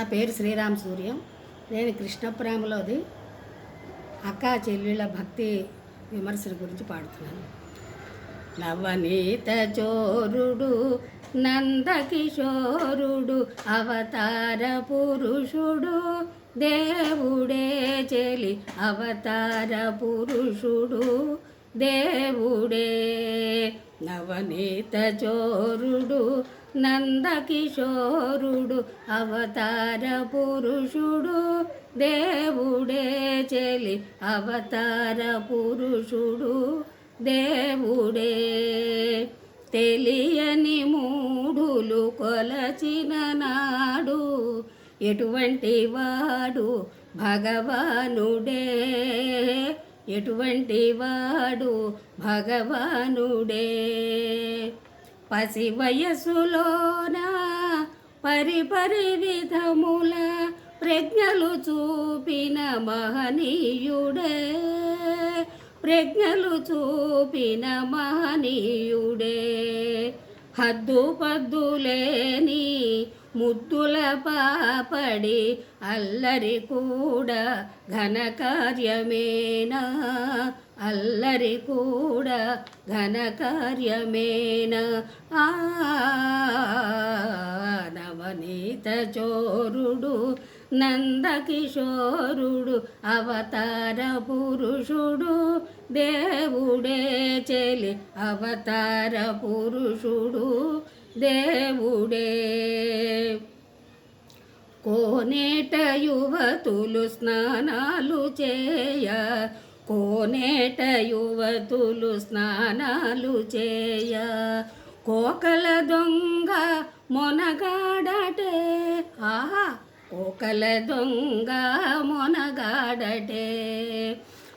నా పేరు శ్రీరామ్ సూర్యం. నేను కృష్ణప్రేమలోది అక్క చెల్లెళ్ళ భక్తి విమర్శల గురించి పాడుతున్నాను. నవనీత చోరుడు నందకిషోరుడు అవతార పురుషుడు దేవుడే చెలి అవతార పురుషుడు దేవుడే. నవనీత చోరుడు నందకిశోరుడు అవతార పురుషుడు దేవుడే చెలి అవతార పురుషుడు దేవుడే. తెలియని మూడులు కొలచిన నాడు ఎటువంటి వాడు భగవానుడే? ఎటువంటి వాడు భగవానుడే? పసి వయసులోన పరిపరి విధముల ప్రజ్ఞలు చూపిన మహనీయుడే. ప్రజ్ఞలు చూపిన మహనీయుడే. హద్దు పద్దులేని ముద్దుల పాపడి అల్లరి కూడా ఘనకార్యమేనా? అల్లరి కూడా ఘనకార్యమేన ఆ నవనీత చోరుడు నందకిశోరుడు అవతార పురుషుడు దేవుడే చెలి అవతార పురుషుడు దేవుడే. కోనేట యువతులు స్నానాలు చేయ కోనేట యువతులు స్నానాలు చేయ. కోకల దొంగ మొనగాడటే. ఆహా కోకల దొంగ మొనగాడటే.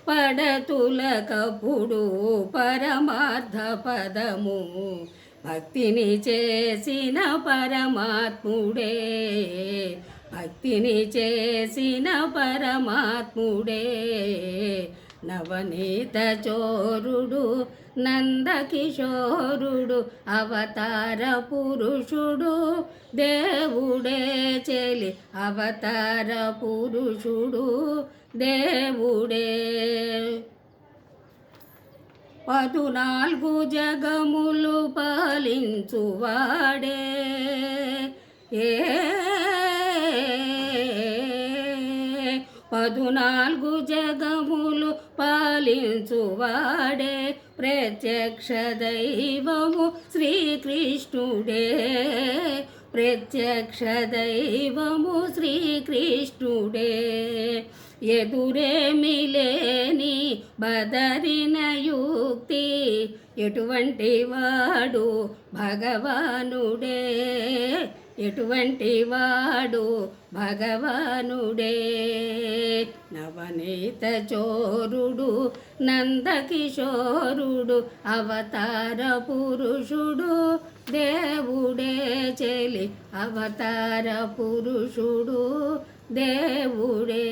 పడతుల కపుడు పరమార్థ పదము. భక్తిని చేసిన పరమాత్ముడే. భక్తిని చేసిన పరమాత్ముడే. నవనీత చోరుడు నందకిషోరుడు అవతార పురుషుడు దేవుడే చెలి అవతార పురుషుడు దేవుడే. పదునాలుగు జగములు పాలించువాడే. పదునాలుగు జగములు పాలించువాడే ప్రత్యక్ష దైవము శ్రీకృష్ణుడే. ప్రత్యక్ష దైవము శ్రీకృష్ణుడే. ఎదురే మిలేని బదరిన యుక్తి ఎటువంటి వాడు భగవానుడే. ఎటువంటి వాడు భగవానుడే? నవనీత చోరుడు నందకిశోరుడు అవతార పురుషుడు దేవుడే చెలి అవతార పురుషుడు దేవుడే.